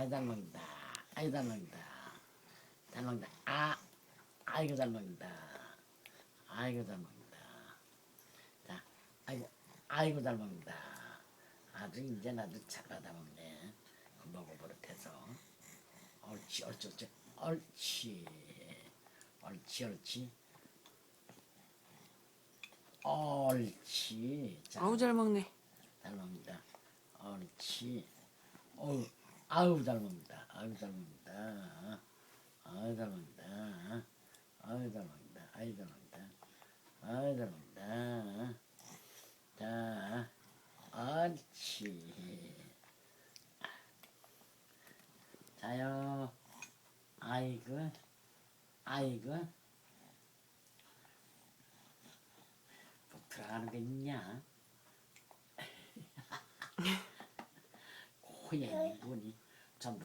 아이 잘 먹는다. 아이 잘 먹는다. 잘 먹는다. 아, 아이고 잘 먹는다. 아이고 잘 먹는다. 자, 아이고, 아이고 잘 먹는다. 아주 이제 아주 잘하다 먹네. 금방 버릇해서. 옳지, 옳지, 옳지, 옳지, 옳지, 옳지. 옳지. 자, 아우 잘 먹네. 잘 먹는다. 옳지. 어우, 아우 잘 먹는다. 아우 잘 먹는다. 아우 잘 먹는다. 아우 잘 먹는다. 자, 옳지. 자요. 아이고, 아이고. 뭐 들어가는 게 있냐? 고양이 뭐니?